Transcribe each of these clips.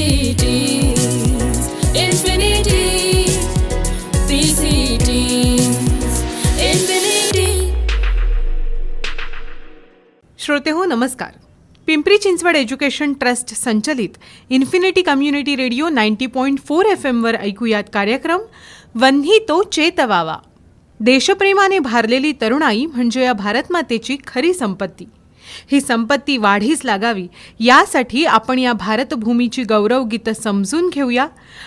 PCT infinity PCD श्रोते हो नमस्कार. पिंपरी चिंचवड एज्युकेशन ट्रस्ट संचलित infinity community radio ninety point four F एमवर ऐकूयात कार्यक्रम वन्ही तो चेतवावा. देशप्रेमाने भारलेली तरुणाई म्हणजे या भारतमातेची खरी संपत्ती. ही संपत्ती वाढीस लागावी. यासाठी आपण या भारतभूमीची गौरवगीतं समजून घेऊया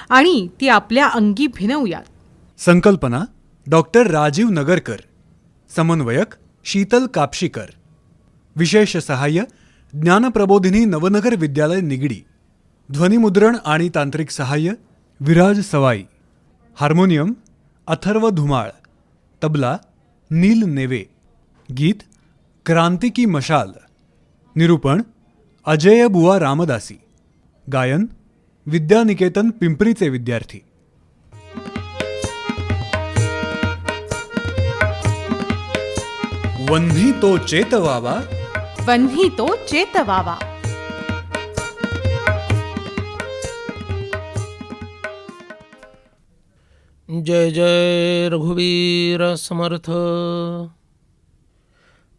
आणि ती आपल्या अंगी भिनवूयात. संकल्पना डॉक्टर राजीव नगरकर. समन्वयक शीतल कापशीकर. विशेष सहाय्य ज्ञानप्रबोधिनी नवनगर विद्यालय निगडी. ध्वनिमुद्रण आणि तांत्रिक सहाय्य विराज सवाई. हार्मोनियम अथर्व धुमाळ. तबला नील नेवे. गीत क्रांती की मशाल निरूपण अजय बुवा रामदासी गायन विद्यानिकेतन पिंपरीचे विद्यार्थी. वन्ही तो चेतवावा वन्ही तो चेतवावा जय जय रघुवीर समर्थ.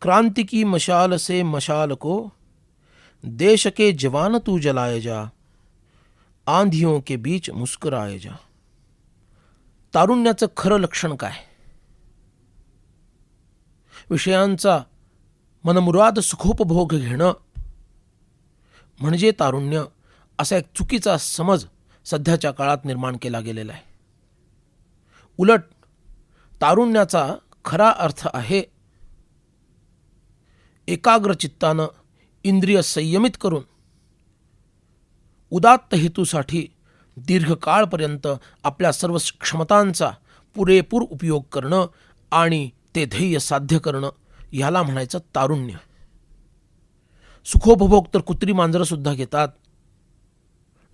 क्रांति की मशाल से मशाल को देश के जवान तू जलाए जा आंधियों के बीच मुस्कराए जा। तारुण्याचं खरं लक्षण काय? विषयांचा मनमुराद सुखोपभोग घेणं म्हणजे तारुण्य असा एक चुकीचा समज सध्याच्या काळात निर्माण केला गेलेला आहे. उलट तारुण्याचा खरा अर्थ आहे एकाग्र चित्तानं इंद्रिय संयमित करून उदात्त हेतूसाठी दीर्घकाळपर्यंत आपल्या सर्व क्षमतांचा पुरेपूर उपयोग करणं आणि ते ध्येय साध्य करणं ह्याला म्हणायचं तारुण्य. सुखोपभोग तर कुत्री मांजरंसुद्धा घेतात.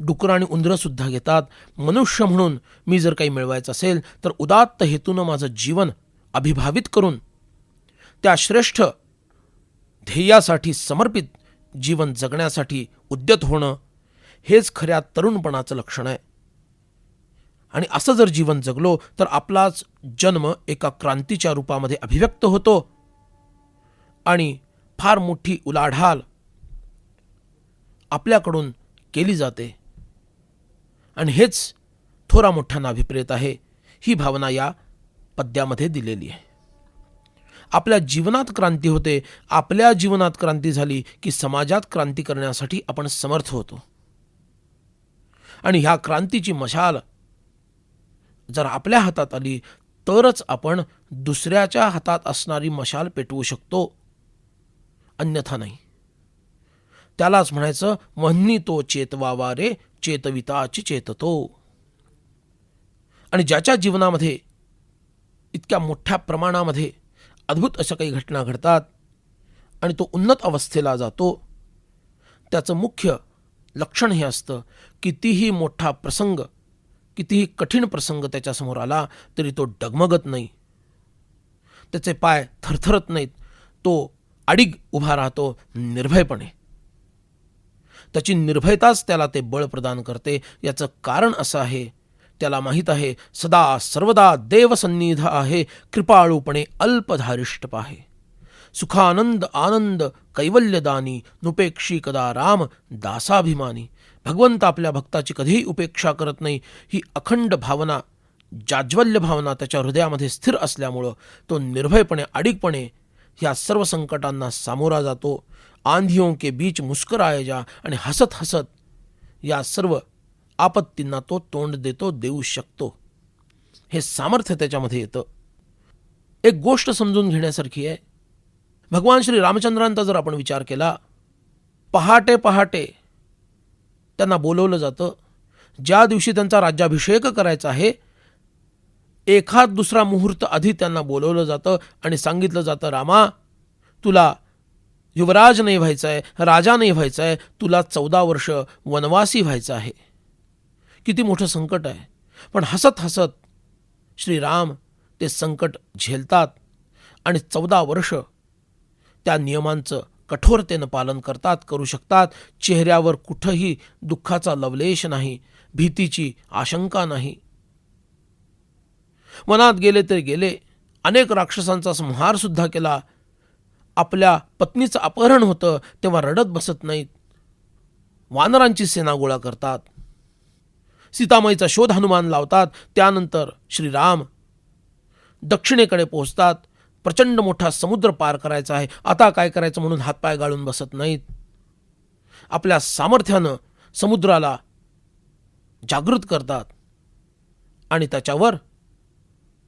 डुकरं आणि उंदरंसुद्धा घेतात. मनुष्य म्हणून मी जर काही मिळवायचं असेल तर उदात्त हेतूनं माझं जीवन अभिभावित करून त्या श्रेष्ठ ध्येयासाठी समर्पित जीवन जगण्यासाठी उद्यत होणं हेच खऱ्या तरुणपणाचं लक्षण आहे. आणि असं जर जीवन जगलो तर आपलाच जन्म एका क्रांतीच्या रूपामध्ये अभिव्यक्त होतो. आणि फार मोठी उलाढाल आपल्याकडून केली जाते. आणि हेच थोरा मोठ्यांना अभिप्रेत आहे ही भावना या पद्यामध्ये दिलेली आहे. आपल्या जीवनात क्रांती होते आपल्या जीवनात क्रांती झाली की समाजात क्रांती करण्यासाठी आपण समर्थ होतो. आणि ह्या क्रांतीची मशाल जर आपल्या हातात आली तरच आपण दुसऱ्याच्या हातात असणारी मशाल पेटवू शकतो. अन्यथा नाही. त्यालाच म्हणायचं म्हणनी तो चेतवावा रे चेतविताची चेततो. आणि ज्याच्या जीवनामध्ये इतक्या मोठ्या प्रमाणामध्ये अद्भुत अशा काही घटना घडतात आणि तो उन्नत अवस्थेला जातो. त्याचं मुख्य लक्षण हे असतं कितीही मोठा प्रसंग कितीही कठीण प्रसंग त्याच्यासमोर आला तरी तो डगमगत नाही. त्याचे पाय थरथरत नाहीत तो अडीग उभा राहतो निर्भयपणे. त्याची निर्भयताच त्याला ते बळ प्रदान करते. याचं कारण असं आहे त्याला माहीत आहे सदा सर्वदा देवसन्निध आहे कृपाळूपणे अल्पधारिष्टप आहे सुखानंद आनंद कैवल्यदानी नुपेक्षी कदा राम दासाभिमानी. भगवंत आपल्या भक्ताची कधीही उपेक्षा करत नाही ही अखंड भावना जाज्वल्य भावना त्याच्या हृदयामध्ये स्थिर असल्यामुळं तो निर्भयपणे अडीकपणे ह्या सर्व संकटांना सामोरा जातो. आंधियों के बीच मुस्कराए जा आणि हसत हसत या सर्व आपत्तींना तो तोंड देतो देऊ शकतो. हे सामर्थ्य त्याच्यामध्ये येतं. एक गोष्ट समजून घेण्यासारखी आहे. भगवान श्री रामचंद्रांचा जर आपण विचार केला पहाटे पहाटे त्यांना बोलवलं जातं ज्या दिवशी त्यांचा राज्याभिषेक करायचा आहे एखाद दुसरा मुहूर्त आधी त्यांना बोलवलं जातं आणि सांगितलं जातं रामा तुला युवराज नाही व्हायचं आहे राजा नाही व्हायचं आहे तुला चौदा वर्ष वनवासी व्हायचं आहे. किती मोठं संकट आहे. पण हसत हसत श्रीराम ते संकट झेलतात आणि चौदा वर्ष त्या नियमांचं कठोरतेनं पालन करतात करू शकतात. चेहऱ्यावर कुठंही दुःखाचा लवलेश नाही भीतीची आशंका नाही. वनात गेले तर गेले अनेक राक्षसांचा संहार सुद्धा केला. आपल्या पत्नीचं अपहरण होतं तेव्हा रडत बसत नाहीत. वानरांची सेना गोळा करतात. सीतामाईचा शोध हनुमान लावतात त्यानंतर श्रीराम दक्षिणेकडे पोहोचतात. प्रचंड मोठा समुद्र पार करायचा आहे. आता काय करायचं म्हणून हातपाय गाळून बसत नाहीत. आपल्या सामर्थ्यानं समुद्राला जागृत करतात. आणि त्याच्यावर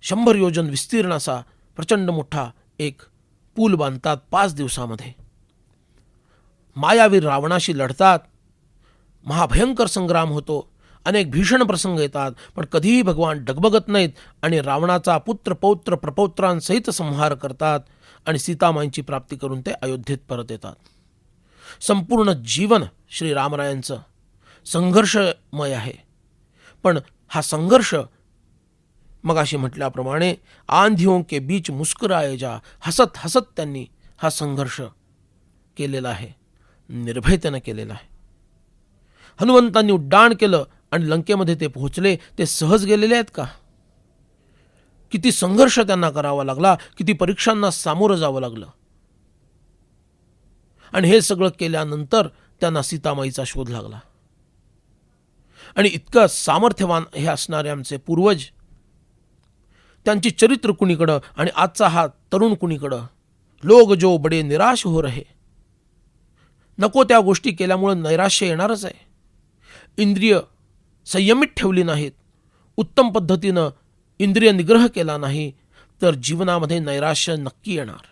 शंभर योजन विस्तीर्ण असा प्रचंड मोठा एक पूल बांधतात पाच दिवसामध्ये. मायावीर रावणाशी लढतात. महाभयंकर संग्राम होतो. अनेक भीषण प्रसंग येतात पण कधीही भगवान डगबगत नाहीत आणि रावणाचा पुत्र पौत्र प्रपौत्रांसहित संहार करतात आणि सीतामाईंची प्राप्ती करून ते अयोध्येत परत येतात. संपूर्ण जीवन श्रीरामरायांचं संघर्षमय आहे. पण हा संघर्ष मगाशी म्हटल्याप्रमाणे आंधियों के बीच मुस्कुराए जा हसत हसत त्यांनी हा संघर्ष केलेला आहे निर्भयतेनं केलेला आहे. हनुमंतांनी उड्डाण केलं आणि लंकेमध्ये ते पोहोचले ते सहज गेलेले आहेत का? किती संघर्ष त्यांना करावा लागला किती परीक्षांना सामोरं जावं लागलं. आणि हे सगळं केल्यानंतर त्यांना सीतामाईचा शोध लागला. आणि इतकं सामर्थ्यवान हे असणारे आमचे पूर्वज त्यांची चरित्र कुणीकडं आणि आजचा हा तरुण कुणीकडं? लोग जो बडे निराश हो रहे. नको त्या गोष्टी केल्यामुळं नैराश्य येणारच आहे. इंद्रिय संयमित ठेवली नाहीत. उत्तम पद्धतीनं इंद्रिय निग्रह केला नाही तर जीवनामध्ये नैराश्य नक्की येणार.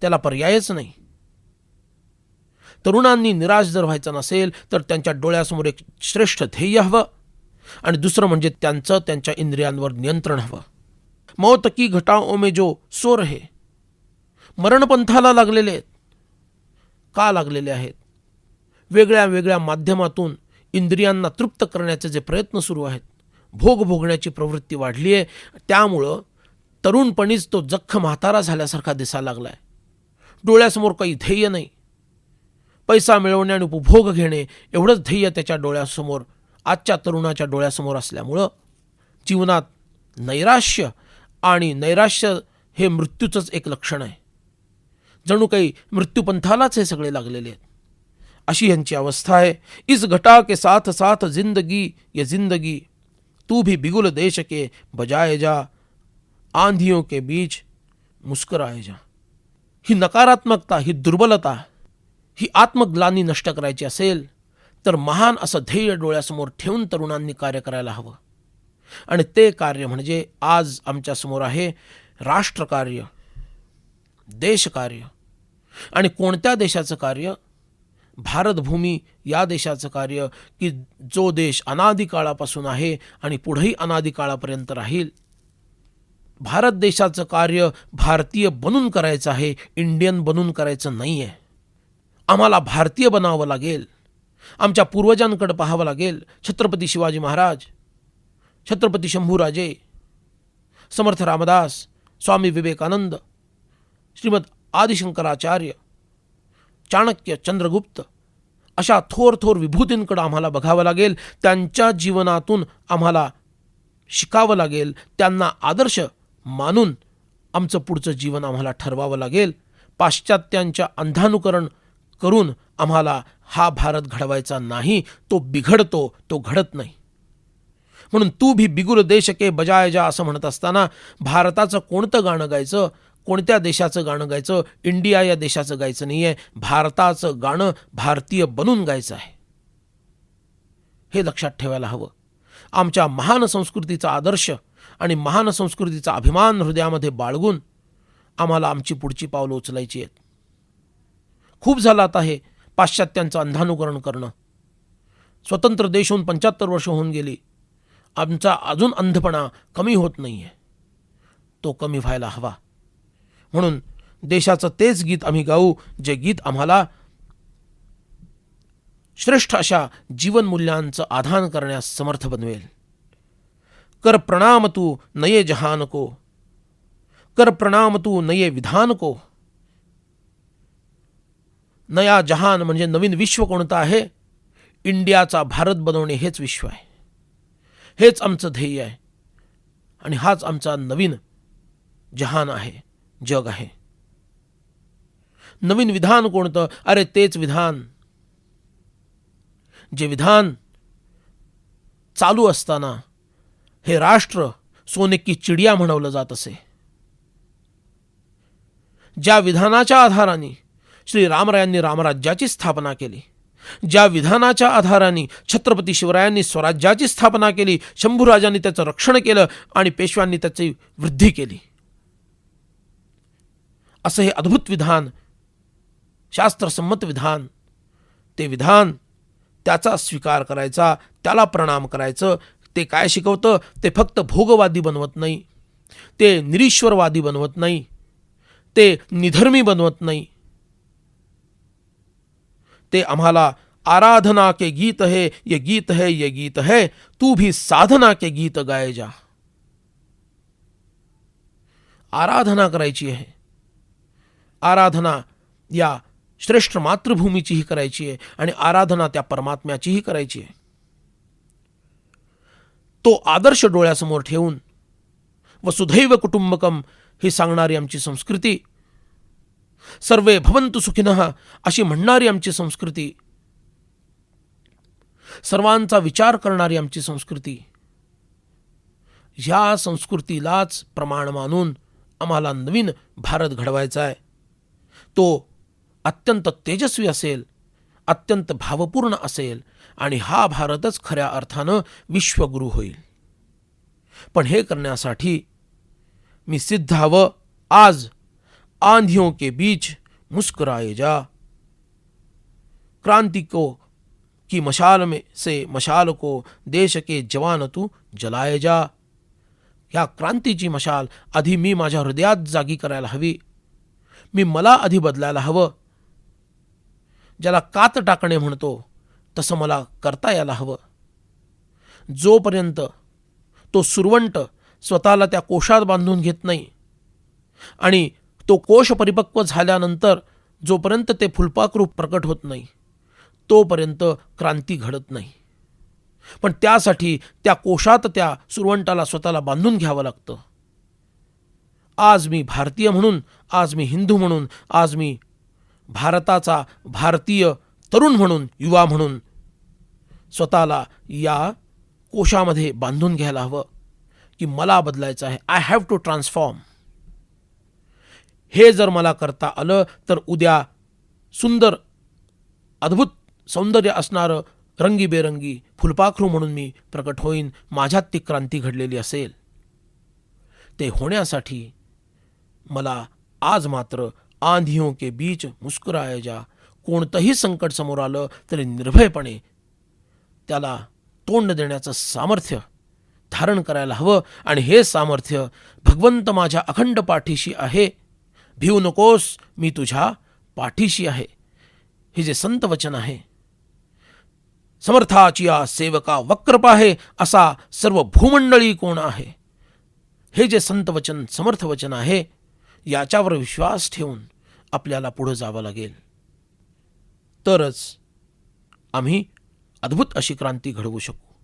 त्याला पर्यायच नाही. तरुणांनी निराश जर व्हायचं नसेल तर त्यांच्या डोळ्यासमोर एक श्रेष्ठ ध्येय हवं आणि दुसरं म्हणजे त्यांचं त्यांच्या इंद्रियांवर नियंत्रण हवं. मौत की घटाओं में जो सो रहे मरणपंथाला लागलेले आहेत. का लागलेले आहेत? वेगळ्या वेगळ्या माध्यमातून इंद्रियांना तृप्त करण्याचे जे प्रयत्न सुरू आहेत भोग भोगण्याची प्रवृत्ती वाढली आहे त्यामुळं तरुणपणीच तो जख्ख म्हातारा झाल्यासारखा दिसायला लागला आहे डोळ्यासमोर काही ध्येय नाही. पैसा मिळवणे आणि उपभोग घेणे एवढंच ध्येय त्याच्या डोळ्यासमोर आजच्या तरुणाच्या डोळ्यासमोर असल्यामुळं जीवनात नैराश्य आणि नैराश्य हे मृत्यूचंच एक लक्षण आहे. जणू काही मृत्यूपंथालाच हे सगळे लागलेले आहेत. अशी यांची अवस्था आहे. इस घटा के साथ साथ जिंदगी ये जिंदगी तू भी बिगुल देश के बजाए जा आंधियों के बीच मुस्कराए जा। ही नकारात्मकता ही दुर्बलता ही आत्मग्लानी नष्ट करायची असेल तर महान असं ध्येय डोळ्यासमोर ठेवून तरुणांनी कार्य करायला हवं. आणि ते कार्य म्हणजे आज आमच्यासमोर आहे राष्ट्रकार्य देशकार्य. आणि कोणत्या देशाचं कार्य? भारतभूमी या देशाचं कार्य की जो देश अनादिकाळापासून आहे आणि पुढेही अनादिकाळापर्यंत राहील. भारत देशाचं कार्य भारतीय बनून करायचं आहे इंडियन बनून करायचं नाही आहे आम्हाला भारतीय बनावं लागेल. आमच्या पूर्वजांकडे पाहावं लागेल. छत्रपती शिवाजी महाराज छत्रपती शंभूराजे समर्थ रामदास स्वामी विवेकानंद श्रीमद आदिशंकराचार्य चाणक्य चंद्रगुप्त. अशा थोर थोर विभूतींकडं आम्हाला बघावं लागेल. त्यांच्या जीवनातून आम्हाला शिकावं लागेल. त्यांना आदर्श मानून आमचं पुढचं जीवन आम्हाला ठरवावं लागेल. पाश्चात्यांच्या अंधानुकरण करून आम्हाला हा भारत घडवायचा नाही. तो बिघडतो तो घडत नाही. म्हणून तू भी बिगुल देश के बजाय जा असं म्हणत असताना भारताचं कोणतं गाणं गायचं? कोणत्या देशाचं गाणं गायचं? इंडिया या देशाचं गायचं नाही आहे भारताचं गाणं भारतीय बनून गायचं आहे. हे लक्षात ठेवायला हवं. आमच्या महान संस्कृतीचा आदर्श आणि महान संस्कृतीचा अभिमान हृदयामध्ये बाळगून आम्हाला आमची पुढची पावलं उचलायची आहेत. खूप झालं आता हे पाश्चात्यांचं अंधानुकरण करणं. स्वतंत्र देश होऊन पंच्याहत्तर वर्ष होऊन गेली. आमचा अजून अंधपणा कमी होत नाही आहे तो कमी व्हायला हवा. म्हणून देशाचं तेच गीत आम्ही गाऊ जे गीत आम्हाला श्रेष्ठ अशा जीवनमूल्यांचं आधान करण्यास समर्थ बनवेल. कर प्रणाम तू नये जहान को. कर प्रणाम तू नये विधान को. नया जहान म्हणजे नवीन विश्व कोणतं आहे? इंडियाचा भारत बनवणे हेच विश्व आहे. हेच आमचं ध्येय आहे. आणि हाच आमचा नवीन जहान आहे. जग आहे. नवीन विधान कोणतं? अरे तेच विधान. जे विधान चालू असताना हे राष्ट्र सोने की चिडिया म्हणवलं जात असे. ज्या विधानाच्या आधाराने श्री रामरायांनी रामराज्याची स्थापना केली ज्या विधानाच्या आधाराने छत्रपती शिवरायांनी स्वराज्याची स्थापना केली शंभूराजांनी त्याचं रक्षण केलं आणि पेशव्यांनी त्याची वृद्धी केली. असं हे अद्भुत विधान शास्त्रसंमत विधान ते विधान त्याचा स्वीकार करायचा त्याला प्रणाम करायचं ते काय शिकवतं? ते फक्त भोगवादी बनवत नाही. ते निरीश्वरवादी बनवत नाही. ते निधर्मी बनवत नाही. ते आम्हाला आराधना के गीत है ये गीत है ये गीत है तू भी साधना के गीत गाय जा. आराधना करायची आहे. आराधना या श्रेष्ठ मातृभूमीचीही करायची आहे आणि आराधना त्या परमात्म्याचीही करायची आहे. तो आदर्श डोळ्यासमोर ठेवून वसुधैव कुटुंबकम ही सांगणारी आमची संस्कृती सर्वे भवंतु सुखिनः अशी म्हणणारी आमची संस्कृती सर्वांचा विचार करणारी आमची संस्कृती ह्या संस्कृतीलाच प्रमाण मानून आम्हाला नवीन भारत घडवायचा आहे. तो अत्यंत तेजस्वी असेल अत्यंत भावपूर्ण असेल आणि हा भारतच खऱ्या अर्थानं विश्वगुरू होईल. पण हे करण्यासाठी मी सिद्धावं आज आंधियों के बीच मुस्कुराए जा. क्रांति को की मशाल में से मशाल को देश के जवान तू जलाए जा. ह्या क्रांतीची मशाल आधी मी माझ्या हृदयात जागी करायला हवी. मी मला आधी बदलायला हवं. ज्याला कात टाकणे म्हणतो तसं मला करता यायला हवं. जोपर्यंत तो सुरवंट स्वतःला त्या कोशात बांधून घेत नाही आणि तो कोश परिपक्व झाल्यानंतर जोपर्यंत ते फुलपाखरू प्रकट होत नाही तोपर्यंत क्रांती घडत नाही. पण त्यासाठी त्या कोशात त्या सुरवंटाला स्वतःला बांधून घ्यावं लागतं. आज मी भारतीय म्हणून आज मी हिंदू म्हणून आज मी भारताचा भारतीय तरुण म्हणून युवा म्हणून स्वतःला या कोशामध्ये बांधून घ्यायला हवं की मला बदलायचं आहे. आय हॅव टू ट्रान्सफॉर्म हे जर मला करता आलं तर उद्या सुंदर अद्भुत सौंदर्य असणारं रंगीबेरंगी फुलपाखरू म्हणून मी प्रकट होईन. माझ्यात ती क्रांती घडलेली असेल. ते होण्यासाठी मला आज मात्र आंधियों के बीच मुस्कुराया जा। कोणतंही संकट समोर आलं तरी निर्भयपणे त्याला तोंड देण्याचं सामर्थ्य धारण करायला हवं आणि हे सामर्थ्य भगवंत माझ्या अखंड पाठीशी आहे। भिवू नकोस मी तुझ्या पाठीशी आहे। हे जे संत वचन आहे समर्थाची या सेवका वक्रप आहे असा सर्व भूमंडळी कोण आहे? हे जे संत वचन समर्थ वचन आहे याच्यावर विश्वास ठेवून आपल्याला पुढं जावं लागेल. तरच आम्ही अद्भुत अशी क्रांती घडवू शकू.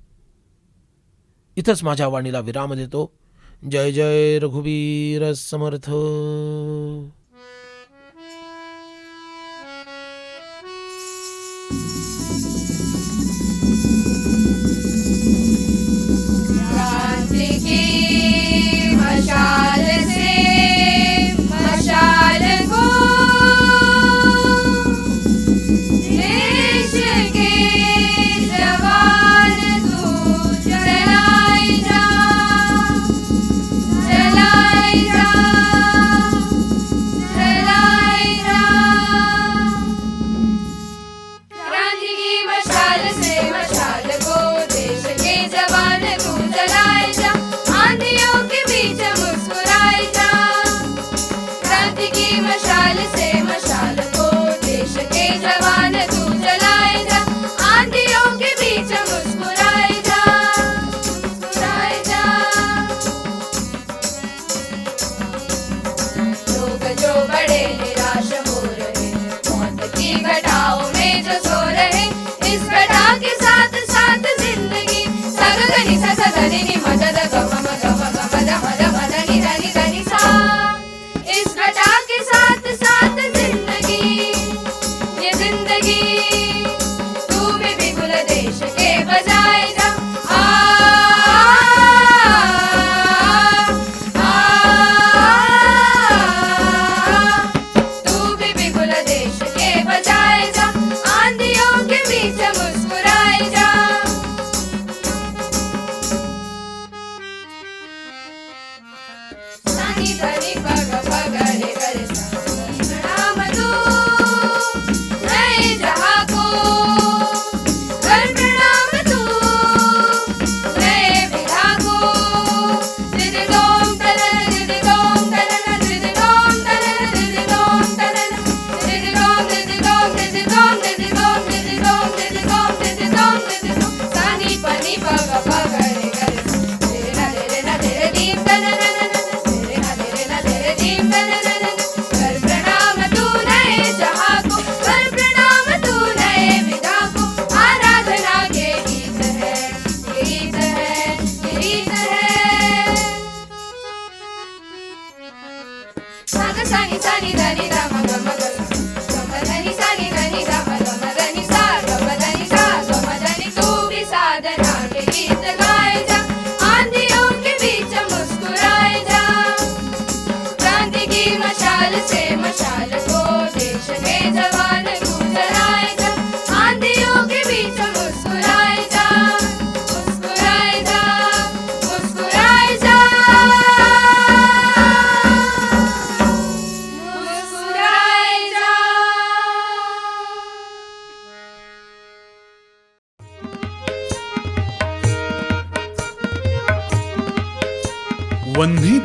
इथंच माझ्या वाणीला विराम देतो. जय जय रघुवीर समर्थ. you Никита, Ник, пока, пока,